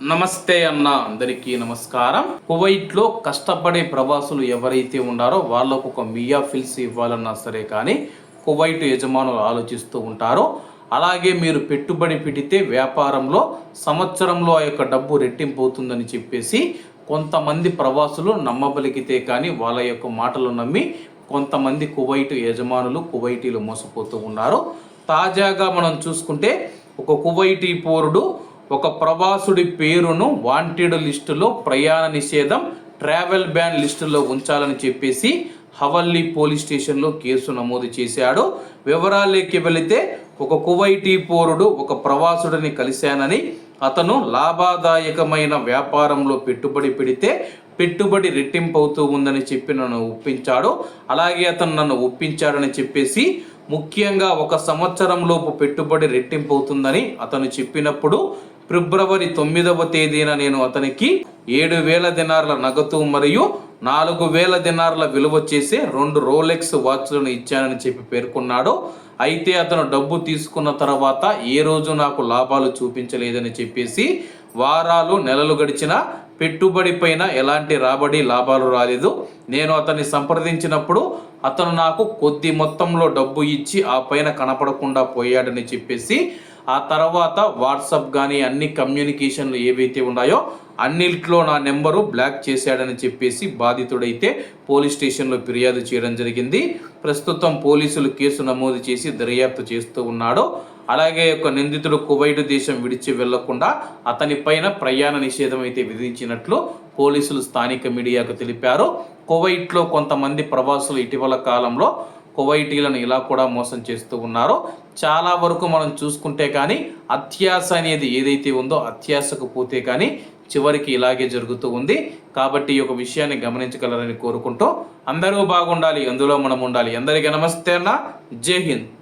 నమస్తే అన్న అందరికీ నమస్కారం. కువైట్లో కష్టపడే ప్రవాసులు ఎవరైతే ఉన్నారో వాళ్ళకు ఒక మియా ఫిల్స్ ఇవ్వాలన్నా సరే కానీ కువైట్ యజమానులు ఆలోచిస్తూ ఉంటారో. అలాగే మీరు పెట్టుబడి పెడితే వ్యాపారంలో సంవత్సరంలో ఆ యొక్క డబ్బు రెట్టింపు అవుతుందని చెప్పేసి కొంతమంది ప్రవాసులు నమ్మబలికితే కానీ వాళ్ళ యొక్క మాటలు నమ్మి కొంతమంది కువైట్ యజమానులు కువైటీలు మోసపోతూ ఉన్నారు. తాజాగా మనం చూసుకుంటే ఒక కువైటీ పౌరుడు ఒక ప్రవాసుడి పేరును వాంటెడ్ లిస్టులో ప్రయాణ నిషేధం ట్రావెల్ బ్యాన్ లిస్టులో ఉంచాలని చెప్పేసి హవల్లీ పోలీస్ స్టేషన్లో కేసు నమోదు చేశాడు. వివరాల్లోకి వెళితే ఒక కువైటీ పౌరుడు ఒక ప్రవాసుడిని కలిశానని అతను లాభదాయకమైన వ్యాపారంలో పెట్టుబడి పెడితే పెట్టుబడి రెట్టింపు అవుతూ ఉందని చెప్పి నన్ను ఒప్పించాడు. అలాగే అతను నన్ను ఒప్పించాడని చెప్పేసి ముఖ్యంగా ఒక సంవత్సరంలోపు పెట్టుబడి రెట్టింపు అవుతుందని అతను చెప్పినప్పుడు ఫిబ్రవరి తొమ్మిదవ తేదీన నేను అతనికి ఏడు వేల దినార్ల నగదు మరియు నాలుగు వేల దినార్ల విలువ చేసే రెండు రోలెక్స్ వాచ్లను ఇచ్చానని చెప్పి పేర్కొన్నాడు. అయితే అతను డబ్బు తీసుకున్న తర్వాత ఏ రోజు నాకు లాభాలు చూపించలేదని చెప్పేసి వారాలు నెలలు గడిచిన పెట్టుబడి పైన ఎలాంటి రాబడి లాభాలు రాలేదు. నేను అతన్ని సంప్రదించినప్పుడు అతను నాకు కొద్ది మొత్తంలో డబ్బు ఇచ్చి ఆ పైన కనపడకుండా పోయాడని చెప్పేసి ఆ తర్వాత వాట్సాప్ కానీ అన్ని కమ్యూనికేషన్లు ఏవైతే ఉన్నాయో అన్నిట్లో నా నెంబరు బ్లాక్ చేశాడని చెప్పేసి బాధితుడైతే పోలీస్ స్టేషన్లో ఫిర్యాదు చేయడం జరిగింది. ప్రస్తుతం పోలీసులు కేసు నమోదు చేసి దర్యాప్తు చేస్తూ ఉన్నాడు. అలాగే ఒక నిందితుడు కువైట్ దేశం విడిచి వెళ్ళకుండా అతనిపైన ప్రయాణ నిషేధం అయితే విధించినట్లు పోలీసులు స్థానిక మీడియాకు తెలిపారు. కువైట్లో కొంతమంది ప్రవాసులు ఇటీవల కాలంలో కువైటీలను ఇలా కూడా మోసం చేస్తూ ఉన్నారో చాలా వరకు మనం చూసుకుంటే కానీ అత్యాస అనేది ఏదైతే ఉందో అత్యాసకు పోతే కానీ చివరికి ఇలాగే జరుగుతూ ఉంది. కాబట్టి ఈ యొక్క విషయాన్ని గమనించగలరని కోరుకుంటూ అందరూ బాగుండాలి అందులో మనం ఉండాలి. అందరికీ నమస్తే అన్న. జై హింద్.